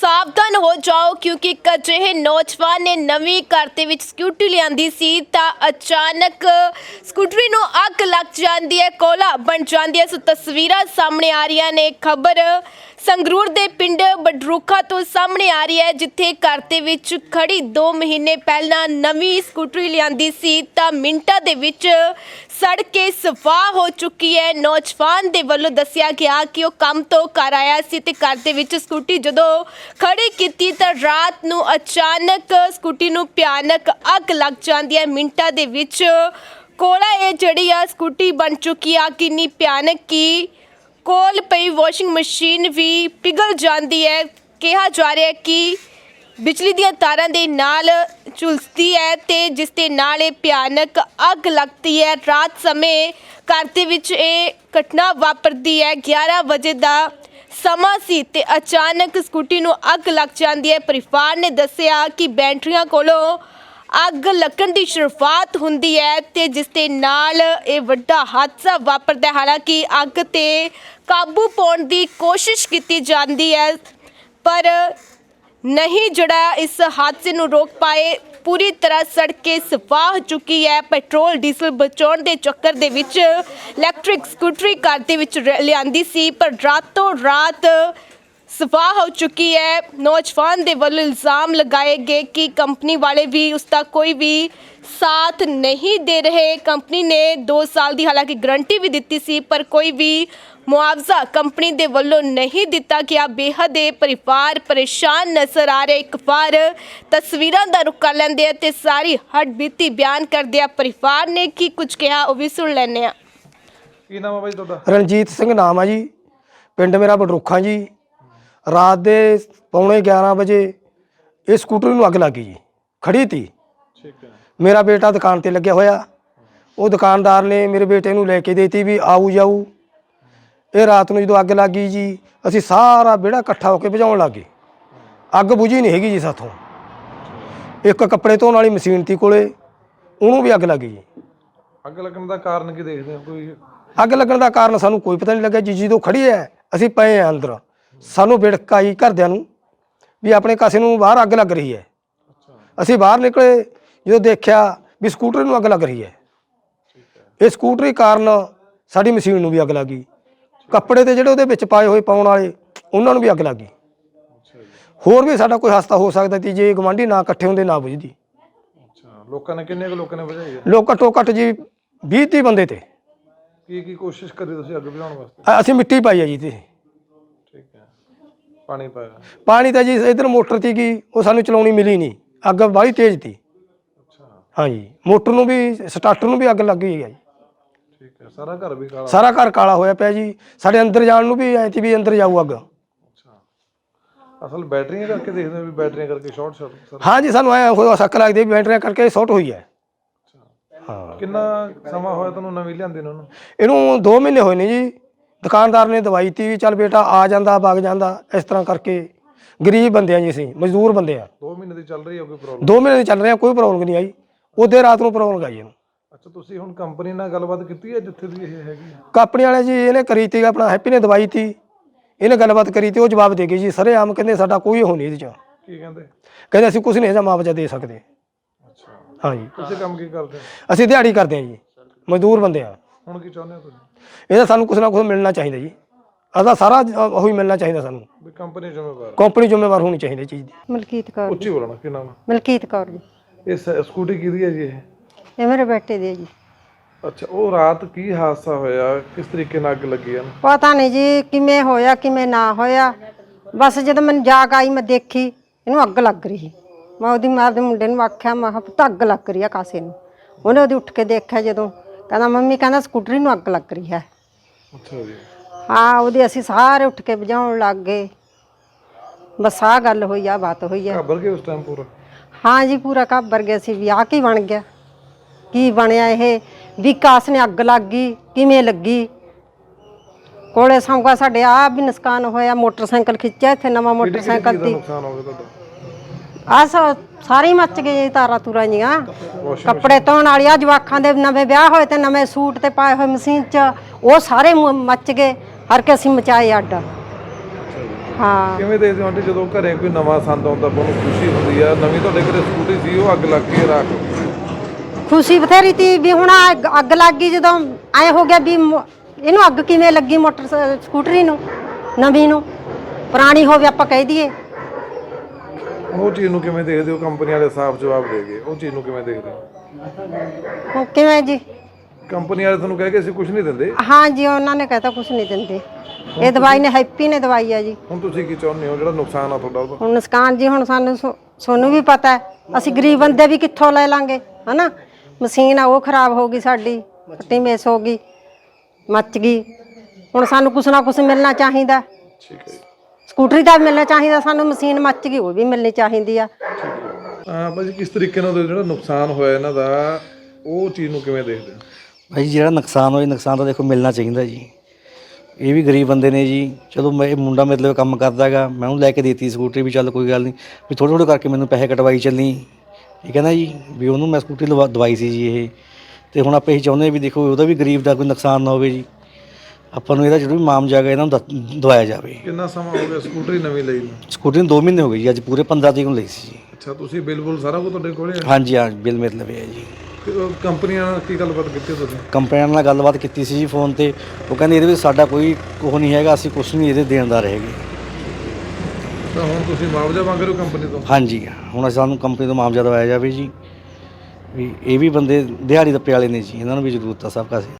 ਸਾਵਧਾਨ ਹੋ ਜਾਓ ਕਿਉਂਕਿ ਇੱਕ ਅਜਿਹੇ ਨੌਜਵਾਨ ਨੇ ਨਵੀਂ ਘਰ ਦੇ ਵਿੱਚ ਸਕੂਟਰੀ ਲਿਆਂਦੀ ਸੀ ਤਾਂ ਅਚਾਨਕ ਸਕੂਟਰੀ ਨੂੰ ਅੱਗ ਲੱਗ ਜਾਂਦੀ ਹੈ, ਕੋਲਾ ਬਣ ਜਾਂਦੀ ਹੈ। ਸੋ ਤਸਵੀਰਾਂ ਸਾਹਮਣੇ ਆ ਰਹੀਆਂ ਨੇ। ਖਬਰ ਸੰਗਰੂਰ ਦੇ ਪਿੰਡ ਬਡਰੂਖਾ ਤੋਂ ਸਾਹਮਣੇ ਆ ਰਹੀ ਹੈ, ਜਿੱਥੇ ਘਰ ਦੇ ਵਿੱਚ ਖੜੀ 2 ਮਹੀਨੇ ਪਹਿਲਾਂ ਨਵੀਂ ਸਕੂਟਰੀ ਲਿਆਂਦੀ ਸੀ, ਤਾਂ ਮਿੰਟਾਂ ਦੇ ਵਿੱਚ ਸੜ ਕੇ ਸਵਾਹ ਹੋ ਚੁੱਕੀ ਹੈ। ਨੌਜਵਾਨ ਦੇ ਵੱਲੋਂ ਦੱਸਿਆ ਗਿਆ ਕਿ ਉਹ ਕੰਮ ਤੋਂ ਘਰ ਆਇਆ ਸੀ ਤੇ ਘਰ ਦੇ ਵਿੱਚ ਸਕੂਟੀ ਜਦੋਂ ਖੜੀ ਕੀਤੀ, ਤਾਂ ਰਾਤ ਨੂੰ ਅਚਾਨਕ ਸਕੂਟੀ ਨੂੰ ਭਿਆਨਕ ਅੱਗ ਲੱਗ ਜਾਂਦੀ ਹੈ। ਮਿੰਟਾਂ ਦੇ ਵਿੱਚ ਕੋਲਾ ਇਹ ਜਿਹੜੀ ਆ ਸਕੂਟੀ ਬਣ ਚੁੱਕੀ ਆ, ਕਿੰਨੀ ਭਿਆਨਕ ਕੀ ਕੋਲ ਪਈ ਵਾਸ਼ਿੰਗ ਮਸ਼ੀਨ ਵੀ ਪਿਘਲ ਜਾਂਦੀ ਹੈ। ਕਿਹਾ ਜਾ ਰਿਹਾ ਹੈ ਕਿ ਬਿਜਲੀ ਦੀਆਂ ਤਾਰਾਂ ਦੇ ਨਾਲ ਝੁਲਸਦੀ ਹੈ ਤੇ ਜਿਸ ਦੇ ਨਾਲ ਇਹ ਭਿਆਨਕ ਅੱਗ ਲੱਗਦੀ ਹੈ। ਰਾਤ ਸਮੇਂ ਘਰ ਦੇ ਵਿੱਚ ਇਹ ਘਟਨਾ ਵਾਪਰਦੀ ਹੈ। 11 ਵਜੇ ਦਾ ਸਮਾਂ ਸੀ ਤੇ ਅਚਾਨਕ ਸਕੂਟੀ ਨੂੰ ਅੱਗ ਲੱਗ ਜਾਂਦੀ ਹੈ। ਪਰਿਵਾਰ ਨੇ ਦੱਸਿਆ ਕਿ ਬੈਟਰੀਆਂ ਕੋਲੋਂ ਅੱਗ ਲੱਗਣ ਦੀ ਸ਼ੁਰੂਆਤ ਹੁੰਦੀ ਹੈ ਤੇ ਜਿਸ ਦੇ ਨਾਲ ਇਹ ਵੱਡਾ ਹਾਦਸਾ ਵਾਪਰਦਾ ਹੈ। ਹਾਲਾਂਕਿ ਅੱਗ ਤੇ ਕਾਬੂ ਪਾਉਣ ਦੀ ਕੋਸ਼ਿਸ਼ ਕੀਤੀ ਜਾਂਦੀ ਹੈ, ਪਰ ਨਹੀਂ ਜਿਹੜਾ ਇਸ ਹਾਦਸੇ ਨੂੰ ਰੋਕ ਪਾਏ, ਪੂਰੀ ਤਰ੍ਹਾਂ ਸੜ ਕੇ ਸਵਾਹ ਚੁੱਕੀ ਹੈ ਪੈਟਰੋਲ, ਡੀਜ਼ਲ ਬਚਾਉਣ ਦੇ ਚੱਕਰ ਦੇ ਵਿੱਚ ਇਲੈਕਟ੍ਰਿਕ ਸਕੂਟਰੀ ਘਰ ਦੇ ਵਿੱਚ ਰ- ਲਿਆਂਦੀ ਸੀ, ਪਰ ਰਾਤੋਂ ਰਾਤ ਸਵਾਹ ਹੋ ਚੁੱਕੀ ਹੈ। ਨੌਜਵਾਨ ਦੇ ਵੱਲੋਂ ਇਲਜ਼ਾਮ ਲਗਾਏ ਗਏ ਕਿ ਕੰਪਨੀ ਵਾਲੇ ਵੀ ਉਸ ਦਾ ਕੋਈ ਵੀ ਸਾਥ ਨਹੀਂ ਦੇ ਰਹੇ। ਕੰਪਨੀ ਨੇ 2 ਸਾਲ ਦੀ ਹਾਲਾਂਕਿ ਗਰੰਟੀ ਵੀ ਦਿੱਤੀ ਸੀ ਪਰ ਕੋਈ ਵੀ ਮੁਆਵਜ਼ਾ ਕੰਪਨੀ ਦੇ ਵੱਲੋਂ ਨਹੀਂ ਦਿੱਤਾ ਗਿਆ। ਬੇਹੱਦ ਇਹ ਪਰਿਵਾਰ ਪਰੇਸ਼ਾਨ ਨਜ਼ਰ ਆ ਰਿਹਾ। ਇੱਕ ਵਾਰ ਤਸਵੀਰਾਂ ਦਾ ਰੁਕ ਕਰ ਲੈਂਦੇ ਆ ਤੇ ਸਾਰੀ ਹੱਡਬੀਤੀ ਬਿਆਨ ਕਰਦੇ ਆ। ਪਰਿਵਾਰ ਨੇ ਕੀ ਕੁਝ ਕਿਹਾ ਉਹ ਵੀ ਸੁਣ ਲੈਂਦੇ ਆ। ਕੀ ਨਾਮ ਆ ਬਾਈ ਤੁਹਾਡਾ? ਰਣਜੀਤ ਸਿੰਘ ਨਾਮ ਆ ਜੀ। ਪਿੰਡ ਮੇਰਾ ਬਡਰੁੱਖਾਂ ਜੀ। ਰਾਤ ਦੇ ਪੌਣੇ 11 ਵਜੇ ਇਹ ਸਕੂਟਰ ਨੂੰ ਅੱਗ ਲੱਗ ਗਈ ਜੀ ਖੜੀ ਤੀ। ਠੀਕ ਹੈ। ਮੇਰਾ ਬੇਟਾ ਦੁਕਾਨ ਤੇ ਲੱਗਿਆ ਹੋਇਆ। ਉਹ ਦੁਕਾਨਦਾਰ ਨੇ ਮੇਰੇ ਬੇਟੇ ਨੂੰ ਲੈ ਕੇ ਦੇਤੀ ਵੀ ਆਊ ਜਾਊ। ਇਹ ਰਾਤ ਨੂੰ ਜਦੋਂ ਅੱਗ ਲੱਗ ਗਈ ਜੀ ਅਸੀਂ ਸਾਰਾ ਵਿਹੜਾ ਇਕੱਠਾ ਹੋ ਕੇ ਬੁਝਾਉਣ ਲੱਗ ਅੱਗ ਬੁਝੀ ਨਹੀਂ ਹੈਗੀ ਜੀ ਸਾਥੋਂ। ਇੱਕ ਕੱਪੜੇ ਧੋਣ ਵਾਲੀ ਮਸ਼ੀਨ ਤੀ ਕੋਲੇ ਉਹਨੂੰ ਵੀ ਅੱਗ ਲੱਗ ਗਈ ਜੀ। ਅੱਗ ਲੱਗਣ ਦਾ ਕਾਰਨ ਕੀ ਦੇਖਦੇ ਹੋ ਕੋਈ? ਅੱਗ ਲੱਗਣ ਦਾ ਕਾਰਨ ਸਾਨੂੰ ਕੋਈ ਪਤਾ ਨਹੀਂ ਲੱਗਿਆ ਜੀ ਜਦੋਂ ਖੜੀ ਹੈ ਅਸੀਂ ਪਏ ਆ ਅੰਦਰ। ਸਾਨੂੰ ਵਿੜਕ ਆਈ ਘਰਦਿਆਂ ਨੂੰ ਵੀ ਆਪਣੇ ਕਾਸੇ ਨੂੰ ਬਾਹਰ ਅੱਗ ਲੱਗ ਰਹੀ ਹੈ। ਅਸੀਂ ਬਾਹਰ ਨਿਕਲੇ ਜਦੋਂ ਦੇਖਿਆ ਵੀ ਸਕੂਟਰ ਨੂੰ ਅੱਗ ਲੱਗ ਰਹੀ ਹੈ। ਇਹ ਸਕੂਟਰੀ ਕਾਰਨ ਸਾਡੀ ਮਸ਼ੀਨ ਨੂੰ ਵੀ ਅੱਗ ਲੱਗ ਗਈ। ਕੱਪੜੇ ਤੇ ਜਿਹੜੇ ਉਹਦੇ ਵਿੱਚ ਪਾਏ ਹੋਏ ਪਾਉਣ ਵਾਲੇ ਉਹਨਾਂ ਨੂੰ ਵੀ ਅੱਗ ਲੱਗ ਗਈ। ਹੋਰ ਵੀ ਸਾਡਾ ਕੋਈ ਹਸਤਾ ਹੋ ਸਕਦਾ ਸੀ ਜੇ ਗਵਾਂਢੀ ਨਾ ਇਕੱਠੇ ਹੁੰਦੇ ਨਾ ਬੁਝਦੀ। ਅੱਛਾ ਲੋਕਾਂ ਨੇ ਕਿੰਨੇ ਕੁ ਲੋਕਾਂ ਨੇ ਬੁਝਾਈ ਹੈ? ਲੋਕ ਘੱਟੋ ਘੱਟ ਜੀ 20 ਤੀਹ ਬੰਦੇ ਤੇ। ਕੀ ਕੀ ਕੋਸ਼ਿਸ਼ ਕਰੀ ਤੁਸੀਂ ਅੱਗ ਬੁਝਾਉਣ ਵਾਸਤੇ? ਅਸੀਂ ਮਿੱਟੀ ਪਾਈ ਹੈ ਜੀ ਤੇ। ਪਾਣੀ ਪਾਇਆ ਪਾਣੀ ਤਾਂ ਜੀ ਇਧਰ ਮੋਟਰ ਤੀ ਗਈ ਉਹ ਸਾਨੂੰ ਚਲਾਉਣੀ ਮਿਲੀ ਨਹੀਂ। ਅੱਗ ਬਾਹਲੀ ਤੇਜ਼ ਤੀ। ਅੱਛਾ। ਹਾਂਜੀ। ਮੋਟਰ ਨੂੰ ਵੀ ਸਟਾਰਟਰ ਨੂੰ ਵੀ ਅੱਗ ਲੱਗ ਗਈ ਹੈ ਜੀ। ਠੀਕ ਹੈ। ਸਾਰਾ ਘਰ ਵੀ ਕਾਲਾ। ਸਾਰਾ ਘਰ ਕਾਲਾ ਹੋਇਆ ਪਿਆ ਜੀ। ਸਾਡੇ ਅੰਦਰ ਜਾਣ ਨੂੰ ਵੀ ਐ ਤੀ ਵੀ ਅੰਦਰ ਜਾਊ ਅੱਗ। ਅੱਛਾ। ਅਸਲ ਬੈਟਰੀਆਂ ਕਰਕੇ ਦੇਖਦੇ ਹੋ ਵੀ ਬੈਟਰੀਆਂ ਕਰਕੇ ਸ਼ਾਰਟ ਸਰਕਟ ਹਾਂਜੀ ਸਾਨੂੰ ਐ ਹੋਇਆ ਸ਼ੱਕ ਲੱਗਦੀ ਵੀ ਬੈਟਰੀਆਂ ਕਰਕੇ ਸ਼ਾਰਟ ਹੋਈ ਹੈ ਹਾਂ ਕਿੰਨਾ ਸਮਾਂ ਹੋਇਆ ਤੁਹਾਨੂੰ ਨਵੀਂ ਲਿਆਂਦੀ ਨੂੰ? ਇਹਨੂੰ 2 ਮਹੀਨੇ ਹੋਏ ਨੇ ਜੀ। ਦੁਕਾਨਦਾਰ ਨੇ ਦਵਾਈ ਤੀ ਵੀ ਚੱਲ ਬੇਟਾ ਆ ਜਾਂਦਾ ਵਗ ਜਾਂਦਾ ਇਸ ਤਰ੍ਹਾਂ ਕਰਕੇ ਗਰੀਬ ਬੰਦੇ ਆ ਜੀ ਅਸੀਂ ਮਜ਼ਦੂਰ ਬੰਦੇ ਆ। 2 ਮਹੀਨੇ ਦੀ ਚੱਲ ਰਹੀ ਹੈ ਕੋਈ ਪ੍ਰੋਬਲਮ 2 ਮਹੀਨੇ ਚੱਲ ਰਹੇ ਆ ਕੋਈ ਪ੍ਰੋਬਲਮ ਨਹੀਂ ਆਈ। ਉਹਦੇ ਰਾਤ ਨੂੰ ਪ੍ਰੋਬਲਮ ਆਈ ਇਹਨੂੰ। ਅੱਛਾ ਤੁਸੀਂ ਹੁਣ ਕੰਪਨੀ ਨਾਲ ਗੱਲਬਾਤ ਕੀਤੀ ਹੈ ਜਿੱਥੇ ਦੀ ਇਹ ਹੈਗੀ ਹੈ? ਕੰਪਨੀ ਵਾਲੇ ਜੀ ਇਹਨੇ ਕਰੀ ਤੀ ਆਪਣਾ ਹੈਪੀ ਨੇ ਦਵਾਈ ਤੀ। ਇਹਨੇ ਗੱਲਬਾਤ ਕਰੀ ਤੇ ਉਹ ਜਵਾਬ ਦੇ ਗਏ ਜੀ ਸਾਰੇ ਆਮ ਕਹਿੰਦੇ ਸਾਡਾ ਕੋਈ ਹੋ ਨਹੀਂ ਇਹਦੇ ਚ। ਕੀ ਕਹਿੰਦੇ? ਕਹਿੰਦੇ ਅਸੀਂ ਕੁਝ ਨਹੀਂ ਇਹਦਾ ਮੁਆਵਜ਼ਾ ਦੇ ਸਕਦੇ। ਅੱਛਾ। ਹਾਂਜੀ ਤੁਸੀਂ ਕੰਮ ਕੀ ਕਰਦੇ ਹੋ? ਅਸੀਂ ਦਿਹਾੜੀ ਕਰਦੇ ਹਾਂ ਜੀ ਮਜ਼ਦੂਰ ਬੰਦੇ ਆ। ਹੁਣ ਕੀ ਚਾਹੁੰਦੇ ਹੋ ਤੁਸੀਂ? ਇਹਦਾ ਸਾਨੂੰ ਕੁਝ ਨਾ ਕੁਝ ਮਿਲਣਾ ਚਾਹੀਦਾ ਜੀ। ਆਦਾ ਸਾਰਾ ਉਹੀ ਮਿਲਣਾ ਚਾਹੀਦਾ ਸਾਨੂੰ। ਵੀ ਕੰਪਨੀ ਜ਼ਿੰਮੇਵਾਰ। ਕੰਪਨੀ ਜ਼ਿੰਮੇਵਾਰ ਹੋਣੀ ਚਾਹੀਦੀ ਇਹ ਚੀਜ਼ ਦੀ। ਮਲਕੀਤ ਕੌਰ ਉੱਚੀ ਬੋਲਣਾ ਕੀ ਨਾਮ ਹੈ? ਮਲਕੀਤ ਕੌਰ ਜੀ। ਇਹ ਸ- ਸਕੂਟੀ ਕਿਹਦੀ ਹੈ ਜੀ ਇਹ? ਇਹ ਮੇਰੇ ਬੇਟੇ ਦੀ ਹੈ ਜੀ। ਅੱਛਾ ਉਹ ਰਾਤ ਕੀ ਹਾਦਸਾ ਹੋਇਆ? ਕਿਸ ਤਰੀਕੇ ਨਾਲ ਅੱਗ ਲੱਗੀ ਇਹਨੂੰ ਪਤਾ ਨਹੀਂ ਜੀ ਕਿਵੇਂ ਹੋਇਆ ਕਿਵੇਂ ਨਾ ਹੋਇਆ। ਬਸ ਜਦੋਂ ਮੈਨੂੰ ਜਾਗ ਆਈ ਮੈਂ ਦੇਖੀ ਇਹਨੂੰ ਅੱਗ ਲੱਗ ਰਹੀ ਮੈਂ ਉਹਦੀ ਮਾਂ ਦੇ ਮੁੰਡੇ ਨੂੰ ਆਖਿਆ ਮੈਂ ਕਿਹਾ ਪੁੱਤ ਅੱਗ ਲੱਗ ਰਹੀ ਆ ਕਾਸੇ ਨੂੰ। ਉਹਨੇ ਉਹਦੀ ਉੱਠ ਕੇ ਦੇਖਿਆ ਜਦੋਂ। ਕਹਿੰਦਾ ਮੰਮੀ ਕਹਿੰਦਾ ਸਕੂਟਰੀ ਨੂੰ ਅੱਗ ਲੱਗ ਰਹੀ ਹੈ। ਅੱਛਾ ਜੀ। ਹਾਂ ਉਹਦੇ ਅਸੀਂ ਸਾਰੇ ਉੱਠ ਕੇ ਬੁਝਾਉਣ ਲੱਗ ਗਏ। ਬਸ ਆਹ ਗੱਲ ਹੋਈ ਆ ਬਾਤ ਹੋਈ ਆ ਘਬਰ ਗਏ ਉਸ ਟਾਈਮ ਪੂਰਾ? ਹਾਂ ਜੀ ਪੂਰਾ ਘਾਬਰ ਗਿਆ ਸੀ ਵੀ ਆਹ ਕੀ ਬਣ ਗਿਆ? ਕੀ ਬਣਿਆ ਇਹ? ਵਿਕਾਸ ਨੇ ਅੱਗ ਲੱਗ ਗਈ ਕਿਵੇਂ ਲੱਗੀ? ਕੋਲੇ ਸੰਗਾ ਸਾਡੇ ਆ ਵੀ ਨੁਕਸਾਨ ਹੋਇਆ ਮੋਟਰਸਾਈਕਲ ਖਿੱਚਿਆ ਇੱਥੇ ਨਵਾਂ ਮੋਟਰਸਾਈਕਲ ਦਾ ਦੀ। ਨੁਕਸਾਨ ਹੋ ਗਿਆ ਤੁਹਾਡਾ? ਆ ਸਾ ਸਾਰੇ ਮੱਚ ਗਏ ਜੀ ਤਾਰਾਂ ਤੁਰਾਂ ਜੀਆਂ। ਕੱਪੜੇ ਧੋਣ ਵਾਲੀਆਂ ਜਵਾਖਾਂ ਦੇ ਨਵੇਂ ਵਿਆਹ ਹੋਏ ਤੇ ਨਵੇਂ ਸੂਟ ਤੇ ਪਾਏ ਹੋਏ ਮਸ਼ੀਨ 'ਚ ਉਹ ਸਾਰੇ ਮ- ਮੱਚ ਗਏ। ਹਰ ਕੇ ਅਸੀਂ ਮਚਾਏ ਅੱਡ। ਹਾਂ। ਕਿਵੇਂ ਦੇਖਦੇ ਹੋ ਆਂਟੀ ਜਦੋਂ ਘਰੇ ਕੋਈ ਨਵਾਂ ਸੰਦ ਆਉਂਦਾ ਨੂੰ ਖੁਸ਼ੀ ਹੁੰਦੀ ਆ। ਨਵੀਂ ਤੁਹਾਡੇ ਘਰੇ ਸਕੂਟੀ ਸੀ ਉਹ ਅੱਗ ਲੱਗ ਕੇ ਰਾਖ ਖੁਸ਼ੀ ਬਥੇਰੀ ਤੀ ਵੀ ਹੁਣ ਆਹ ਅੱਗ- ਅੱਗ ਲੱਗ ਗਈ ਜਦੋਂ ਐ ਹੋ ਗਿਆ ਵੀ ਮੋ- ਇਹਨੂੰ ਅੱਗ ਕਿਵੇਂ ਲੱਗੀ ਮੋਟਰ ਸ- ਸਕੂਟਰੀ ਨੂੰ ਨਵੀਂ ਨੂੰ? ਪੁਰਾਣੀ ਹੋਵੇ ਆਪਾਂ ਕਹਿ ਦਈਏ। ਉਹ ਚੀਜ਼ ਨੂੰ ਕਿਵੇਂ ਦੇਖਦੇ ਹੋ? ਕੰਪਨੀ ਵਾਲੇ ਸਾਫ਼ ਜਵਾਬ ਦੇ ਗਏ। ਉਹ ਚੀਜ਼ ਨੂੰ ਕਿਵੇਂ ਦੇਖਦੇ ਹੋ? ਉਹ ਕਿਵੇਂ ਜੀ? ਕੰਪਨੀ ਵਾਲੇ ਤੁਹਾਨੂੰ ਕਹਿ ਕੇ ਅਸੀਂ ਕੁਝ ਨਹੀਂ ਦਿੰਦੇ। ਹਾਂ ਜੀ ਉਹਨਾਂ ਨੇ ਕਹਤਾ ਕੁਝ ਨਹੀਂ ਦਿੰਦੇ। ਇਹ ਦਵਾਈ ਨੇ ਹੈਪੀ ਨੇ ਦਵਾਈ ਆ ਜੀ। ਹੁਣ ਤੁਸੀਂ ਕੀ ਚਾਹੁੰਦੇ ਹੋ? ਜਿਹੜਾ ਨੁਕਸਾਨ ਆ ਤੁਹਾਡਾ ਉਹਦਾ? ਹੁਣ ਨੁਕਸਾਨ ਜੀ ਹੁਣ ਸਾਨੂੰ ਸੋ- ਸਾਨੂੰ ਵੀ ਪਤਾ ਹੈ। ਅਸੀਂ ਗਰੀਬ ਬੰਦੇ ਵੀ ਕਿੱਥੋਂ ਲੈ ਲਾਂਗੇ ਹਨਾ? ਮਸ਼ੀਨ ਆ ਉਹ ਖਰਾਬ ਹੋ ਗਈ ਸਾਡੀ ਫੱਟੀ ਮੇਸ ਹੋ ਗਈ ਮੱਚ ਗਈ। ਹੁਣ ਸਾਨੂੰ ਕੁਛ ਨਾ ਕੁਛ ਮਿਲਣਾ ਚਾਹੀਦਾ। ਠੀਕ ਹੈ ਜੀ। ਸਕੂਟਰੀ ਦਾ ਮਿਲਣਾ ਚਾਹੀਦਾ ਸਾਨੂੰ ਮਸ਼ੀਨ ਮੱਚ ਗਈ ਉਹ ਵੀ ਮਿਲਣੀ ਚਾਹੀਦੀ ਆ। ਹਾਂ ਭਾਜੀ ਕਿਸ ਤਰੀਕੇ ਨਾਲ ਜਿਹੜਾ ਨੁਕਸਾਨ ਹੋਇਆ ਇਹਨਾਂ ਦਾ ਉਹ ਚੀਜ਼ ਨੂੰ ਕਿਵੇਂ ਦੇਖਦੇ ਹੋ? ਭਾਈ ਜਿਹੜਾ ਨੁਕਸਾਨ ਹੋਇਆ ਨੁਕਸਾਨ ਤਾਂ ਦੇਖੋ ਮਿਲਣਾ ਚਾਹੀਦਾ ਜੀ। ਇਹ ਵੀ ਗਰੀਬ ਬੰਦੇ ਨੇ ਜੀ ਚਲੋ ਮੈਂ ਇਹ ਮੁੰਡਾ ਮੇਰੇ ਲਈ ਕੰਮ ਕਰਦਾ ਹੈਗਾ ਮੈਂ ਉਹਨੂੰ ਲੈ ਕੇ ਦਿੱਤੀ ਸਕੂਟਰੀ ਵੀ ਚੱਲ ਕੋਈ ਗੱਲ ਨਹੀਂ ਵੀ ਥੋੜ੍ਹੇ ਥੋੜ੍ਹੇ ਕਰਕੇ ਮੈਨੂੰ ਪੈਸੇ ਕਟਵਾਈ ਚੱਲੀ। ਠੀਕ ਹੈ ਨਾ ਜੀ? ਵੀ ਉਹਨੂੰ ਮੈਂ ਸਕੂਟਰੀ ਲਵਾ ਦਵਾਈ ਸੀ ਜੀ ਇਹ। ਤੇ ਹੁਣ ਆਪਾਂ ਇਹ ਚਾਹੁੰਦੇ ਹਾਂ ਵੀ ਦੇਖੋ ਉਹਦਾ ਵੀ ਗਰੀਬ ਦਾ ਕੋਈ ਨੁਕਸਾਨ ਨਾ ਹੋਵੇ ਜੀ। ਆਪਾਂ ਨੂੰ ਇਹਦਾ ਜਿਹੜਾ ਵੀ ਮਾਮਜਾ ਹੈਗਾ ਇਹਨਾਂ ਨੂੰ ਦ- ਦਵਾਇਆ ਜਾਵੇ। ਕਿੰਨਾ ਸਮਾਂ ਹੋ ਗਿਆ ਸਕੂਟਰੀ ਨਵੀਂ ਲਈ ਨੂੰ? ਸਕੂਟਰੀ ਨੂੰ 2 ਮਹੀਨੇ ਹੋ ਗਏ ਜੀ ਅੱਜ ਪੂਰੇ 15 ਤਰੀਕ ਨੂੰ ਲਈ ਸੀ ਜੀ। ਅੱਛਾ ਤੁਸੀਂ ਬਿੱਲ ਬੁੱਲ ਸਾਰਾ ਕੁਝ ਤੁਹਾਡੇ ਕੋਲੇ ਹੈ? ਹਾਂਜੀ ਹਾਂ ਬਿੱਲ ਮੇਰੇ ਲਵੇ ਹੈ ਜੀ। ਤੇ ਉਹ ਕੰਪਨੀਆਂ ਨਾਲ ਕੀ ਗੱਲਬਾਤ ਕੀਤੀ ਤੁਸੀਂ? ਕੰਪਨੀਆਂ ਨਾਲ ਗੱਲਬਾਤ ਕੀਤੀ ਸੀ ਜੀ ਫੋਨ ਤੇ। ਉਹ ਕਹਿੰਦੇ ਇਹਦੇ ਵਿੱਚ ਸਾਡਾ ਕੋਈ ਉਹ ਨਹੀਂ ਹੈਗਾ ਅਸੀਂ ਕੁਝ ਨਹੀਂ ਇਹਦੇ ਦੇਣਦਾਰ ਹੈਗੇ। ਤਾਂ ਹੁਣ ਤੁਸੀਂ ਮੁਆਵਜ਼ਾ ਮੰਗ ਰਹੇ ਹੋ ਕੰਪਨੀ ਤੋਂ? ਹਾਂਜੀ ਹੁਣ ਸਾਨੂੰ ਕੰਪਨੀ ਤੋਂ ਮੁਆਵਜ਼ਾ ਦਵਾਇਆ ਜਾਵੇ ਜੀ। ਵੀ ਇਹ ਵੀ ਬੰਦੇ ਦਿਹਾੜੀ ਦੱਪੇ ਵਾਲੇ ਨੇ ਜੀ ਇਹਨਾਂ ਨੂੰ ਵੀ ਜ਼ਰੂਰਤ ਆ ਸਭ ਕਾਸੇ।